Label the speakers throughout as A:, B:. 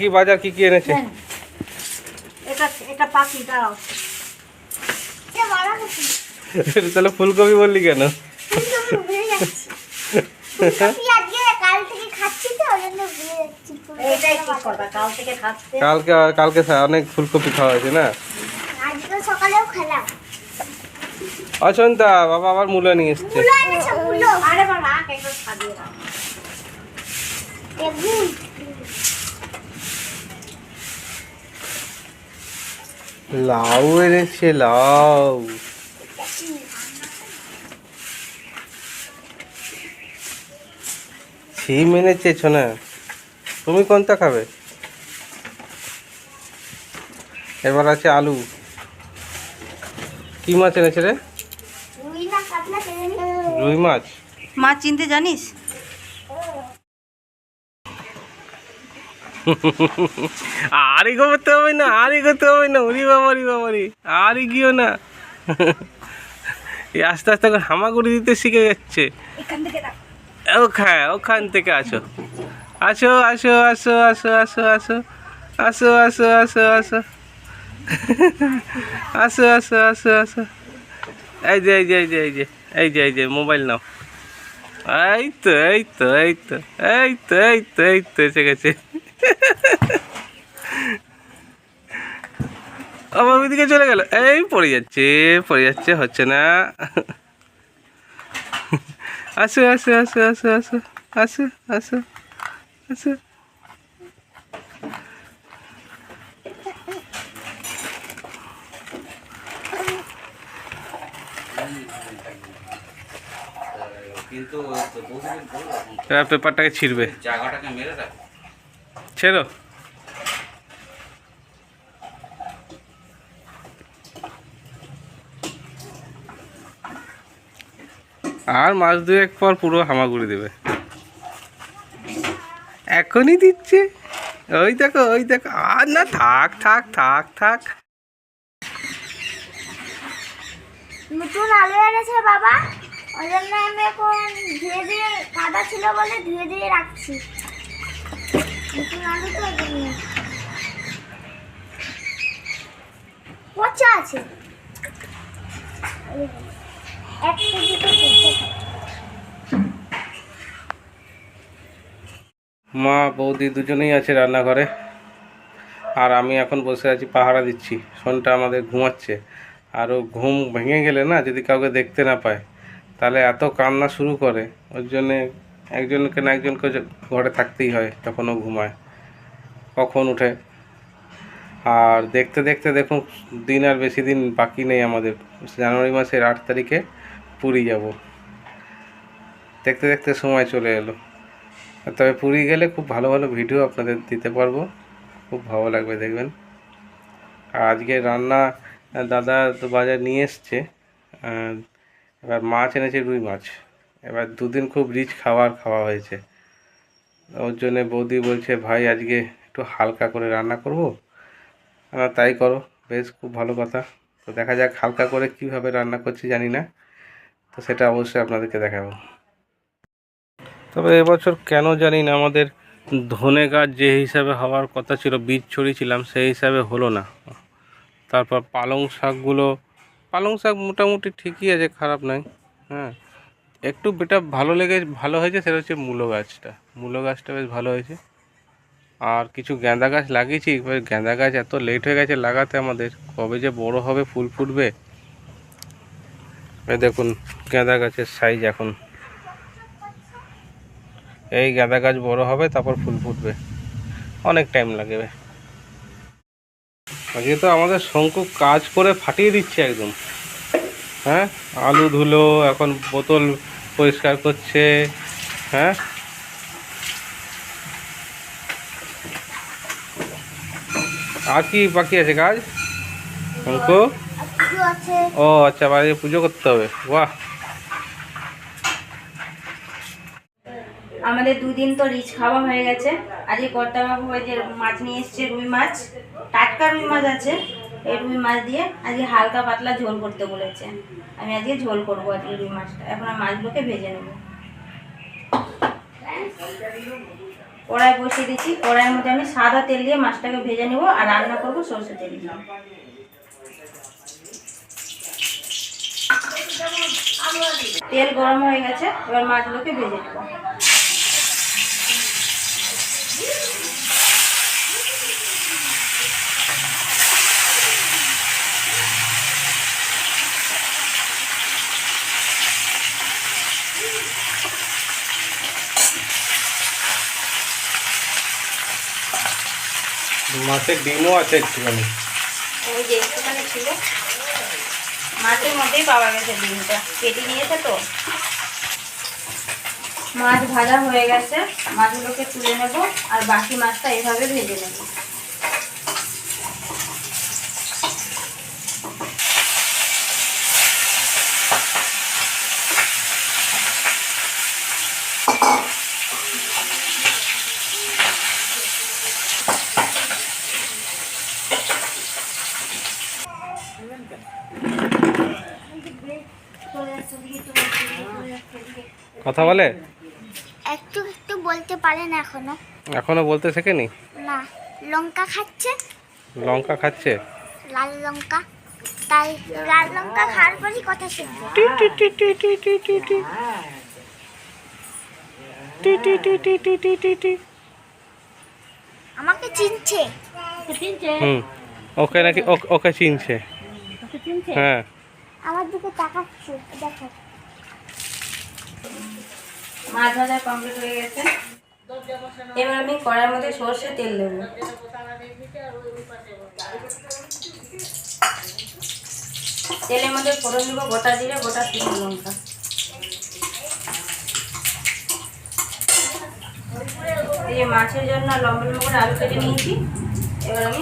A: কি বাজার কি কি এনেছে?
B: এটা এটা পাখি দাঁড়াও।
A: তাহলে ফুলকপি বললি কেন? কালকে কালকে অনেক ফুলকপি খাওয়া হয়েছে না?
C: আজকে সকালেও
A: অচন্তা বাবা আবার মূলা নিয়ে এসছে
C: মুলো এনেছে মুলো
B: আরে বাবা একটু সাজিয়ে দাও
C: বেগুন
A: লাউ এনেছে লাউ। সিম এনেছে না তুমি কোনটা খাবে? এবার আছে আলু। কি মাছ এনেছে রে?
C: রুই না কাতলা কেনে নি
A: রুই মাছ।
B: মাছ চিনতে জানিস?
A: আরে করতে হবে না আরে করতে হবে না। ওরি বাবারি বাবারি আরে গিয়েও না। এই আস্তে আস্তে করে হামাগুড়ি দিতে শিখে যাচ্ছে।
B: এখান
A: ওখানে ওখান থেকে আসো। আসো আসো আসো আসো আসো আসো। আসো আসো আসো আসো। আসো আসো আসো আসো। এই যে এই যে এই যে এই যে এই যে এই যে মোবাইল নাও। এই তো এই তো এই তো এই তো এই তো এই তো এসে গেছে। আবার ওইদিকে চলে গেল। এই পড়ে যাচ্ছে পড়ে যাচ্ছে, হচ্ছে না। আসো আসো আসো আসো আসো আসো আসো আসো।
D: কিন্তু বহুদিন পরে
A: এবার পেপারটাকে ছিঁড়বে।
D: জায়গাটাকে মেরে রাখ।
A: ছেড়ো। আর মাস দুয়েক পর পুরো হামাগুড়ি দেবে। এখনই দিচ্ছে। ওই দেখো ওই দেখো। আর না থাক থাক থাক থাক।
C: নতুন আলু এনেছে বাবা। ওই জন্য আমি এখন কাদা ছিল বলে রাখছি। পচা আছে।
A: মা, বৌদি দুজনেই আছে রান্নাঘরে। আর আমি এখন বসে আছি, পাহারা দিচ্ছি। শোনটা আমাদের ঘুমাচ্ছে। আর ও ঘুম ভেঙে গেলে না, যদি কাউকে দেখতে না পায়। তাহলে এত কান্না শুরু করে, ওর জন্যে একজনকে না একজনকে ঘরে থাকতেই হয় যখন ও ঘুমায়, কখন উঠে। আর দেখতে দেখতে দেখুন, দিন আর বেশি দিন বাকি নেই আমাদের। জানুয়ারি মাসের আট তারিখে পুরী যাব। দেখতে দেখতে সময় চলে এলো। তবে পুরী গেলে খুব ভালো ভালো ভিডিও আপনাদের দিতে পারব। খুব ভালো লাগবে দেখবেন। আর আজকে রান্না দাদা তো বাজার নিয়ে এসছে এবার মাছ এনেছে রুই মাছ। এবার দুদিন খুব রিচ খাবার খাওয়া হয়েছে। ওর জন্যে বৌদি বলছে, ভাই, আজকে একটু হালকা করে রান্না করব? তাই করো। বেশ, খুব ভালো কথা। তো দেখা যাক হালকা করে কীভাবে রান্না করছি, জানি না। তো সেটা অবশ্যই আপনাদেরকে দেখাবো। তবে এবছর কেন জানি না, আমাদের ধনে গাছ যে হিসাবে হওয়ার কথা ছিল, বীজ ছড়িয়েছিলাম, সেই হিসাবে হলো না। তারপর পালং শাকগুলো পালং শাক মোটামুটি ঠিকই আছে, খারাপ নয় হ্যাঁ একটু বেটা ভালো লেগে, ভালো হয়েছে সেটা হচ্ছে মূলো গাছটা। মূলো গাছটা বেশ ভালো হয়েছে। আর কিছু গাঁদা গাছ লাগিয়েছি, এবার গাঁদা গাছ এত লেট হয়ে গেছে লাগাতে আমাদের। কবে যে বড় হবে, ফুল ফুটবে। দেখুন, গাঁদা গাছের সাইজ এখন। এই গাঁদা গাছ বড় হবে, তারপর ফুল ফুটবে। অনেক টাইম লাগবে। আজকে তো আমাদের শঙ্কু কাজ করে ফাটিয়ে দিচ্ছে একদম। হ্যাঁ? আলু ধুলো, এখন বোতল পরিষ্কার করছে হ্যাঁ? আর কি বাকি আছে কাজ? শঙ্কু? ও আচ্ছা বাড়ি পুজো করতে হবে। বাহ!
E: আমাদের দুদিন তো রিচ খাওয়া হয়ে গেছে। আজকে কর্তাবাবু ওই যে মাছ নিয়ে এসছে, রুই মাছ। টাটকা রুই মাছ আছে, এই রুই মাছ দিয়ে আজকে হালকা পাতলা ঝোল করতে বলেছে। আমি আজকে ঝোল করব আজকে রুই মাছটা। এখন আমি মাছগুলোকে ভেজে নেব। কড়াই বসিয়ে দিচ্ছি। কড়াইয়ের মধ্যে আমি সাদা তেল দিয়ে মাছটাকে ভেজে নেব আর রান্না করব সর্ষে তেল দিয়ে। তেল গরম হয়ে গেছে, এবার মাছগুলোকে ভেজে নেব।
A: মাছের ডিমও আছে একটুখানি।
E: ওই যে ছিল। মাছের মধ্যেই পাওয়া গেছে ডিমটা। কেটে নিয়েছে তো। মাছ ভাজা হয়ে গেছে। মাছগুলোকে তুলে নেব আর বাকি মাছটা এভাবে ভেজে নেব।
A: কথা বলে
C: একটু একটু বলতে পারে না এখনও
A: এখনও বলতে শেখেনি
C: না লঙ্কা খাচ্ছে
A: লঙ্কা খাচ্ছে
C: লাল লঙ্কা তাই লাল লঙ্কা খাওয়ার পরই কথা শিখবে আমাকে চিনছে চিনছে
A: হুম ওকে নাকি ওকে চিনছে হ্যাঁ।
C: আমার দিকে তাকাচ্ছে দেখো।
E: মাছ ভাজা কমপ্লিট হয়ে গেছে। এবার আমি কড়াইয়ের মধ্যে সর্ষে তেল দেবো। তেলের মধ্যে ফোড়ন দিব গোটা জিরে গোটা শুকনো লঙ্কা। এই মাছের জন্য লম্বা লম্বা করে আলু কেটে নিয়েছি এবার আমি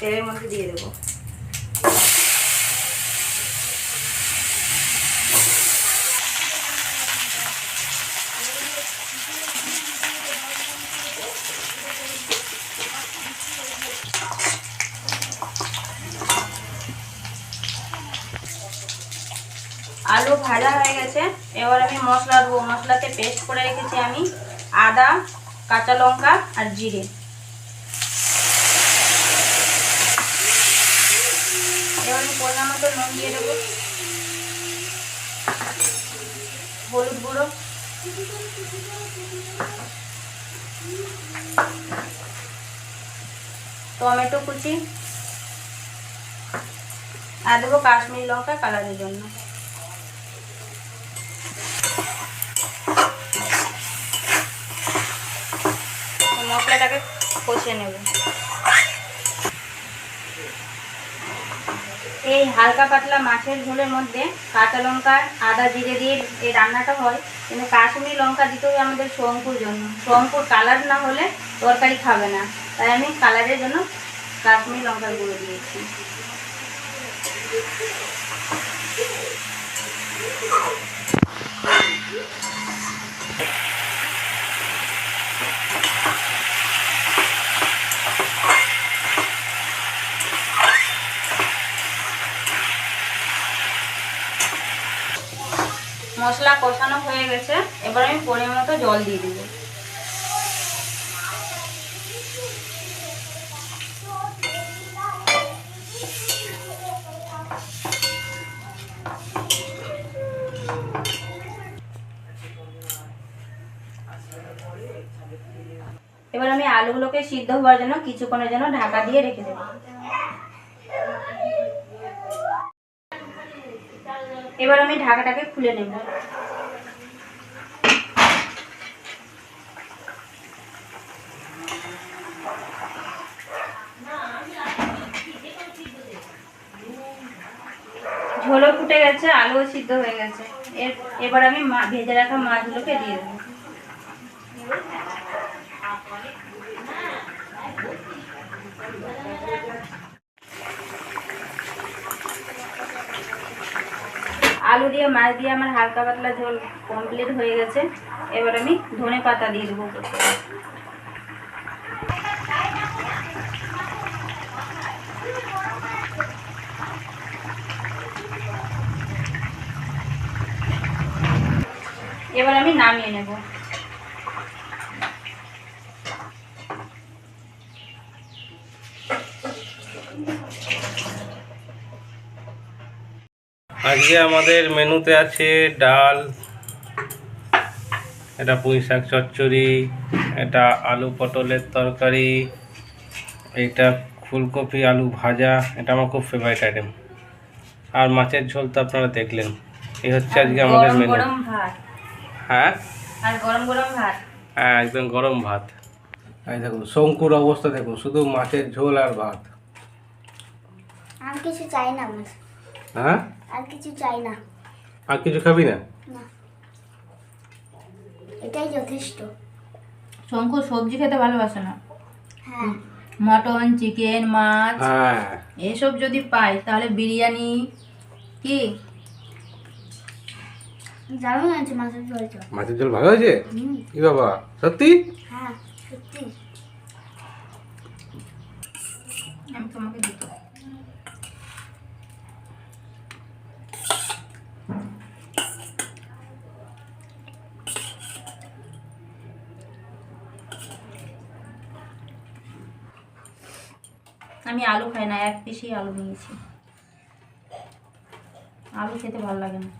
E: তেলের মধ্যে দিয়ে দেবো। আলু ভাজা হয়ে গেছে। এবার আমি মশলা দেবো। মশলাতে পেস্ট করে রেখেছি আমি আদা, কাঁচা লঙ্কা আর জিরে। এবার আমি পরিমাণ মতো নুন দিয়ে দেবো। হলুদ গুঁড়ো। টমেটো কুচি। আর দেবো কাশ্মীরি লঙ্কা কালারের জন্য। কষিয়ে নেব। এই হালকা পাতলা মাছের ঝোলের মধ্যে কাঁচা লঙ্কা, আদা, জিরে দিয়ে এই রান্নাটা হয়। কিন্তু কাশ্মীরি লঙ্কা দিতে হবে আমাদের শঙ্কুর জন্য। শঙ্কুর কালার না হলে তরকারি খাবে না। তাই আমি কালারের জন্য কাশ্মীরি লঙ্কার গুঁড়ো দিয়েছি। মশলা কষানো হয়ে গেছে, এবার আমি পরিমাণ মতো জল দিয়ে দিব। এবার আমি আলুগুলোকে সিদ্ধ হওয়ার জন্য কিছুক্ষণের জন্য ঢাকা দিয়ে রেখে দেবো। এবার আমি ঢাকাটাকে খুলে নেব। ঝোলও ফুটে গেছে, আলুও সিদ্ধ হয়ে গেছে। এবার আমি ভেজে রাখা মাছগুলোকে দিয়ে দেবো। আলু দিয়ে, মাছ দিয়ে আমার হালকা পাতলা ঝোল কমপ্লিট হয়ে গেছে। এবার আমি ধনে পাতা দিয়ে দেবো। এবার আমি নামিয়ে নেব।
A: আজকে আমাদের মেনুতে আছে ডাল এটা পুঁই শাক চচ্চড়ি এটা আলু পটলের তরকারি এইটা ফুলকপি আলু ভাজা এটা আমার খুব ফেভারিট আইটেম আর মাছের ঝোল তো আপনারা দেখলেন। এই হচ্ছে আজকে আমাদের মেনু হ্যাঁ?
E: আর গরম গরম ভাত।
A: হ্যাঁ একদম গরম ভাত। এই দেখুন শঙ্কুর অবস্থা দেখুন শুধু মাছের ঝোল আর ভাত।
C: আর কিছু চাই না
A: হ্যাঁ?
C: আর কিছু চাই না।
A: আর কিছু খাবি না?
C: এটাই যথেষ্ট।
E: শঙ্কর সবজি খেতে ভালোবাসে না।
C: হ্যাঁ।
E: মটন চিকেন মাছ
A: হ্যাঁ।
E: এসব যদি পাই তাহলে বিরিয়ানি কি?
C: দারুণ আছে মাছের ঝোলটা।
A: মাছের ঝোল ভালো হয়েছে? কি বাবা সত্যি?
C: হ্যাঁ সত্যি।
E: আমি তোমাকে আমি আলু খাই না এক পিসই আলু নিয়েছি। আলু খেতে ভালো লাগে না।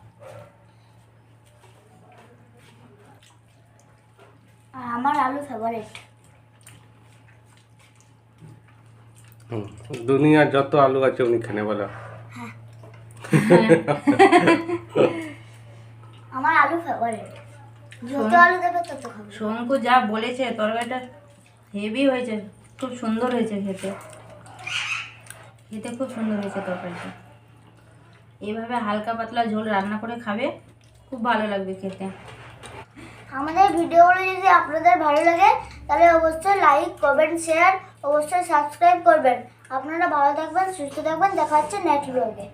C: আর আমার আলু ফেভারিট
A: দুনিয়ার যত আলু আছে উনি খানে বলো।
C: আমার আলু ফেভারিট যত আলু দেবে তত খাব।
E: শঙ্কু যা বলেছে তরকারিটা হেভি হয়েছে খুব সুন্দর হয়েছে খেতে। খেতে খুব সুন্দর হয়েছে তরকারিটা। এইভাবে হালকা পাতলা ঝোল রান্না করে খাবে, খুব ভালো লাগবে খেতে।
C: আমাদের ভিডিওগুলো যদি আপনাদের ভালো লাগে, তাহলে অবশ্যই লাইক করবেন শেয়ার অবশ্যই সাবস্ক্রাইব করবেন। আপনারা ভালো থাকবেন, সুস্থ থাকবেন, দেখা হচ্ছে ব্লগে